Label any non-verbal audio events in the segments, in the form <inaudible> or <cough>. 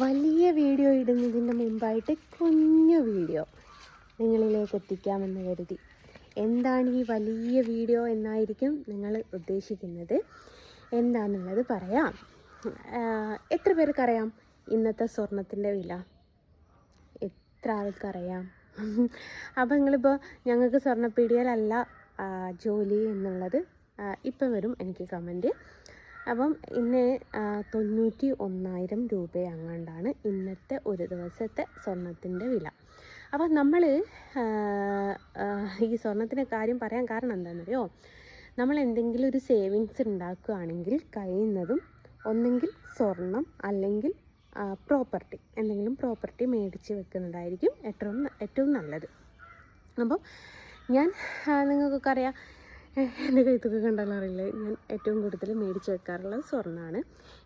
വലിയ വീഡിയോ ഇടുന്നതിന് മുമ്പായിട്ട് കുഞ്ഞു വീഡിയോ നിങ്ങളിലേക്ക് എത്തിക്കാമെന്ന് കരുതി. എന്താണ് ഈ വലിയ വീഡിയോ എന്നായിരിക്കും നിങ്ങൾ ഉദ്ദേശിക്കുന്നത്? എന്താണെന്നുള്ളത് പറയാം. എത്ര പേർക്കറിയാം ഇന്നത്തെ സ്വർണത്തിന്റെ വില? എത്ര ആൾക്കറിയാം? അപ്പം നിങ്ങളിപ്പോൾ ഞങ്ങൾക്ക് സ്വർണപ്പീടികയിലല്ല ജോലി എന്നുള്ളത് ഇപ്പം വരും എനിക്ക് കമന്റ് അപ്പം ഇന്ന് തൊണ്ണൂറ്റി ഒന്നായിരം രൂപ അങ്ങാണ്ടാണ് ഇന്നത്തെ ഒരു ദിവസത്തെ സ്വർണത്തിന്റെ വില. അപ്പം നമ്മൾ ഈ സ്വർണത്തിന്റെ കാര്യം പറയാൻ കാരണം എന്താണെന്നറിയോ? നമ്മൾ എന്തെങ്കിലും ഒരു സേവിങ്സ് ഉണ്ടാക്കുകയാണെങ്കിൽ കഴിയുന്നതും ഒന്നെങ്കിൽ സ്വർണം അല്ലെങ്കിൽ പ്രോപ്പർട്ടി എന്തെങ്കിലും പ്രോപ്പർട്ടി മേടിച്ച് വെക്കുന്നതായിരിക്കും ഏറ്റവും ഏറ്റവും നല്ലത്. അപ്പം ഞാൻ നിങ്ങൾക്കൊക്കെ അറിയാം എന്റെ കഴുത്തൊക്കെ കണ്ടാലും അറിയില്ല. ഞാൻ ഏറ്റവും കൂടുതൽ മേടിച്ച് വെക്കാറുള്ളത് സ്വർണമാണ്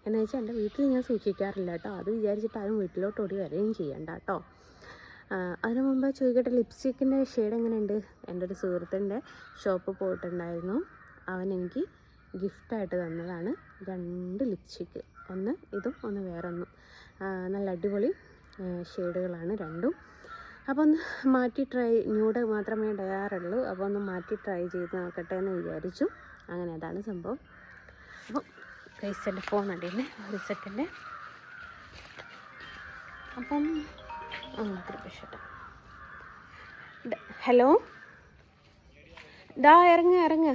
എന്നു വെച്ചാൽ എന്റെ വീട്ടിൽ ഞാൻ സൂക്ഷിക്കാറില്ല കേട്ടോ. അത് വിചാരിച്ചിട്ട് ആരും വീട്ടിലോട്ട് ഓടി വരികയും ചെയ്യണ്ട കേട്ടോ. അതിനു മുമ്പ് ചോദിക്കട്ടെ ലിപ്സ്റ്റിക്കിന്റെ ഷെയ്ഡ് എങ്ങനെയുണ്ട്? എന്റെ ഒരു സുഹൃത്തിന്റെ ഷോപ്പ് പോയിട്ടുണ്ടായിരുന്നു. അവൻ എനിക്ക് ഗിഫ്റ്റായിട്ട് തന്നതാണ് രണ്ട് ലിപ്സ്റ്റിക്ക് ഒന്ന് ഇതും ഒന്ന് വേറൊന്നും. നല്ല അടിപൊളി ഷെയ്ഡുകളാണ് രണ്ടും. അപ്പോൾ ഒന്ന് മാറ്റി ട്രൈ ന്യൂഡ് മാത്രമേ ഡയാറുള്ളൂ അപ്പോൾ ഒന്ന് മാറ്റി ട്രൈ ചെയ്ത് നോക്കട്ടെ എന്ന് വിചാരിച്ചു. അങ്ങനെ അതാണ് സംഭവം. അപ്പോൾ കൈസെന്റെ ഫോൺ അടിയിൽ ഒരു സെക്കൻഡ് അപ്പം ഹലോ ദാ ഇറങ്ങ ഇറങ്ങ.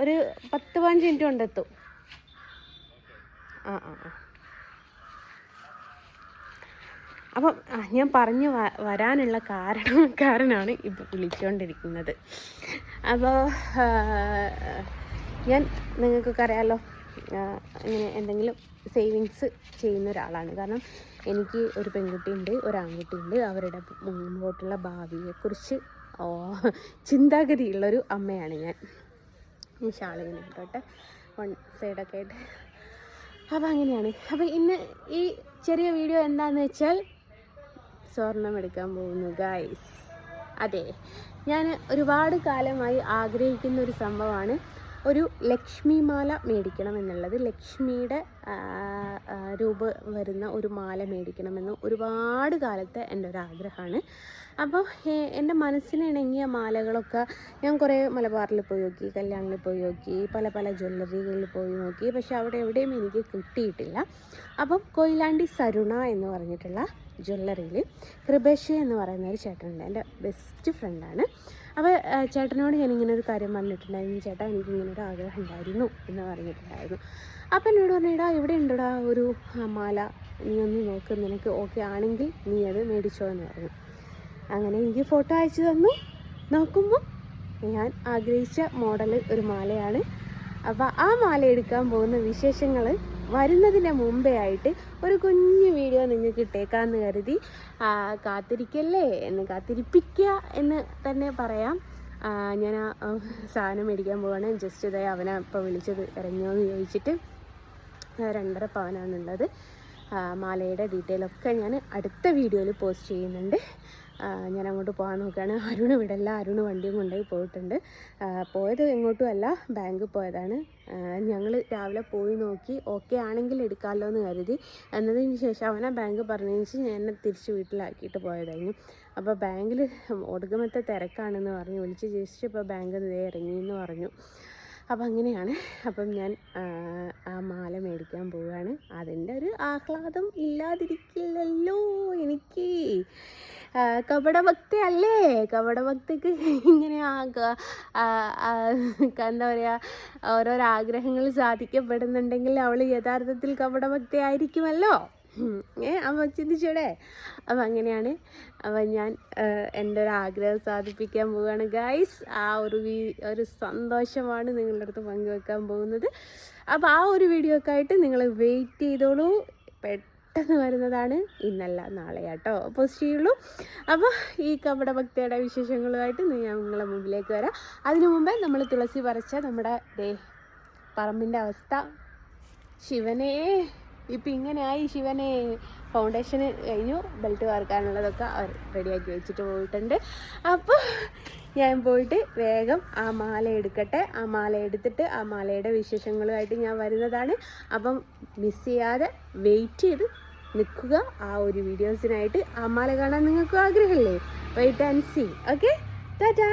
ഒരു പത്ത് പതിനഞ്ച് മിനിറ്റ് കൊണ്ടെത്തും. ആ ആ ആ. അപ്പം ഞാൻ പറഞ്ഞു വരാനുള്ള കാരണം <laughs> കാരണമാണ് ഇപ്പോൾ വിളിച്ചുകൊണ്ടിരിക്കുന്നത് അപ്പോൾ ഞാൻ നിങ്ങൾക്കൊക്കെ അറിയാമല്ലോ ഇങ്ങനെ എന്തെങ്കിലും സേവിങ്സ് ചെയ്യുന്ന ഒരാളാണ്. കാരണം എനിക്ക് ഒരു പെൺകുട്ടിയുണ്ട് ഒരു ആൺകുട്ടിയുണ്ട്. അവരുടെ മുമ്പോട്ടുള്ള ഭാവിയെക്കുറിച്ച് ചിന്താഗതിയുള്ളൊരു അമ്മയാണ് ഞാൻ. ഷാളിങ്ങനെ ഇട്ടോട്ടെ വൺ സൈഡൊക്കെ ആയിട്ട്. അപ്പോൾ അങ്ങനെയാണ്. അപ്പോൾ ഇന്ന് ഈ ചെറിയ വീഡിയോ എന്താണെന്ന് വെച്ചാൽ സ്വർണം എടുക്കാൻ പോകുന്നു ഗായ്സ് അതെ ഞാൻ ഒരുപാട് കാലമായി ആഗ്രഹിക്കുന്ന ഒരു സംഭവമാണ് ഒരു ലക്ഷ്മി മാല മേടിക്കണം എന്നുള്ളത് ലക്ഷ്മിയുടെ രൂപ വരുന്ന ഒരു മാല മേടിക്കണമെന്ന് ഒരുപാട് കാലത്തെ എന്റെ ഒരു ആഗ്രഹമാണ്. അപ്പോൾ എന്റെ മനസ്സിന് ഇണങ്ങിയ മാലകളൊക്കെ ഞാൻ കുറേ മലബാറിൽ പോയി നോക്കി കല്യാണിൽ പോയി നോക്കി പല പല ജ്വല്ലറികളിൽ പോയി നോക്കി പക്ഷെ അവിടെ എവിടെയും എനിക്ക് കിട്ടിയിട്ടില്ല. അപ്പം കൊയിലാണ്ടി സരുണ എന്ന് പറഞ്ഞിട്ടുള്ള ജ്വല്ലറിയിൽ കൃപേഷ് എന്ന് പറയുന്ന ഒരു ചേട്ടനുണ്ട് എന്റെ ബെസ്റ്റ് ഫ്രണ്ടാണ്. അപ്പോൾ ചേട്ടനോട് ഞാൻ ഇങ്ങനെ ഒരു കാര്യം പറഞ്ഞിട്ടുണ്ടായിരുന്നു. ചേട്ടാ എനിക്ക് ഇങ്ങനെ ഒരു ആഗ്രഹം ഉണ്ടായിരുന്നു എന്ന് പറഞ്ഞിട്ടുണ്ടായിരുന്നു. അപ്പം എന്നോട് പറഞ്ഞിടാ ഇവിടെ ഉണ്ടടാ ഒരു മാല? നീ ഒന്ന് നോക്ക് നിനക്ക് ഓക്കെ ആണെങ്കിൽ നീ അത് മേടിച്ചോ എന്ന് പറഞ്ഞു. അങ്ങനെ എനിക്ക് ഫോട്ടോ അയച്ചു തന്നു. നോക്കുമ്പോൾ ഞാൻ ആഗ്രഹിച്ച മോഡൽ ഒരു മാലയാണ്. അപ്പോൾ ആ മാല എടുക്കാൻ പോകുന്ന വിശേഷങ്ങൾ വരുന്നതിന് മുമ്പേ ആയിട്ട് ഒരു കുഞ്ഞു വീഡിയോ നിങ്ങൾക്ക് ഇട്ടേക്കാന്ന് കരുതി. കാത്തിരിക്കല്ലേ എന്ന് കാത്തിരിപ്പിക്കുക എന്ന് തന്നെ പറയാം. ഞാൻ ആ സാധനം മേടിക്കാൻ പോവാണ്. ജസ്റ്റ് ഇതായി അവനെ ഇപ്പോൾ വിളിച്ചത് ഇറങ്ങിയോ എന്ന് ചോദിച്ചിട്ട് രണ്ടര പവനാണുള്ളത്. മാലയുടെ ഡീറ്റെയിലൊക്കെ ഞാൻ അടുത്ത വീഡിയോയിൽ പോസ്റ്റ് ചെയ്യുന്നുണ്ട്. ഞാൻ അങ്ങോട്ട് പോകാൻ നോക്കുകയാണ്. അരുണ് വിടല്ല അരുണ് വണ്ടിയും കൊണ്ടുപോയി പോയിട്ടുണ്ട്. പോയത് എങ്ങോട്ടും അല്ല ബാങ്കിൽ പോയതാണ്. ഞങ്ങൾ രാവിലെ പോയി നോക്കി ഓക്കെ ആണെങ്കിൽ എടുക്കാമല്ലോ എന്ന് കരുതി. എന്നതിന് ശേഷം അവനെ ബാങ്ക് പറഞ്ഞതിന് ഞാൻ എന്നെ തിരിച്ച് വീട്ടിലാക്കിയിട്ട് പോയതായിരുന്നു. അപ്പോൾ ബാങ്കിൽ ഒടുക്കമത്തെ തിരക്കാണെന്ന് പറഞ്ഞു. വിളിച്ച് ജസ്റ്റ് ഇപ്പോൾ ബാങ്ക് ഇതേ ഇറങ്ങി എന്ന് പറഞ്ഞു. അപ്പം അങ്ങനെയാണ് അപ്പം ഞാൻ ആ, മാല മേടിക്കാൻ പോവുകയാണ് അതിന്റെ ഒരു ആഹ്ലാദം ഇല്ലാതിരിക്കില്ലല്ലോ എനിക്ക്. കപടഭക്തി അല്ലേ? കപടഭക്തിക്ക് ഇങ്ങനെ എന്താ പറയുക ഓരോരോ ആഗ്രഹങ്ങൾ സാധിക്കപ്പെടുന്നുണ്ടെങ്കിൽ അവൾ യഥാർത്ഥത്തിൽ കപടഭക്തി ആയിരിക്കുമല്ലോ. ഏ അപ്പം ചിന്തിച്ചൂടെ? അപ്പം അങ്ങനെയാണ്. അപ്പം ഞാൻ എന്റെ ഒരു ആഗ്രഹം സാധിപ്പിക്കാൻ പോവുകയാണ്. ഗൈസ് ആ ഒരു ഒരു സന്തോഷമാണ് നിങ്ങളുടെ അടുത്ത് പങ്കുവെക്കാൻ പോകുന്നത്. അപ്പോൾ ആ ഒരു വീഡിയോ ഒക്കെ ആയിട്ട് നിങ്ങൾ വെയിറ്റ് ചെയ്തോളൂ. പെട്ടെന്ന് വരുന്നതാണ് ഇന്നല്ല നാളെ കേട്ടോ അപ്പോൾ ചെയ്യുള്ളൂ അപ്പോൾ ഈ കപട ഭക്തിയുടെ വിശേഷങ്ങളുമായിട്ട് ഞാൻ നിങ്ങളെ മുമ്പിലേക്ക് വരാം. അതിനു മുമ്പേ നമ്മൾ തുളസി പറിച്ച നമ്മുടെ ദേ പറമ്പിന്റെ അവസ്ഥ. ശിവനേ. ഇപ്പം ഇങ്ങനെയായി ശിവനെ ഫൗണ്ടേഷന് കഴിഞ്ഞു. ബെൽറ്റ് വാർക്കാനുള്ളതൊക്കെ അവർ റെഡിയാക്കി വെച്ചിട്ട് പോയിട്ടുണ്ട്. അപ്പോൾ ഞാൻ പോയിട്ട് വേഗം ആ മാല എടുക്കട്ടെ. ആ മാല എടുത്തിട്ട് ആ മാലയുടെ വിശേഷങ്ങളുമായിട്ട് ഞാൻ വരുന്നതാണ്. അപ്പം മിസ് ചെയ്യാതെ വെയിറ്റ് ചെയ്ത് നിൽക്കുക. ആ ഒരു വീഡിയോസിനായിട്ട് ആ മാല കാണാൻ നിങ്ങൾക്ക് ആഗ്രഹമില്ലേ? Wait and see okay tata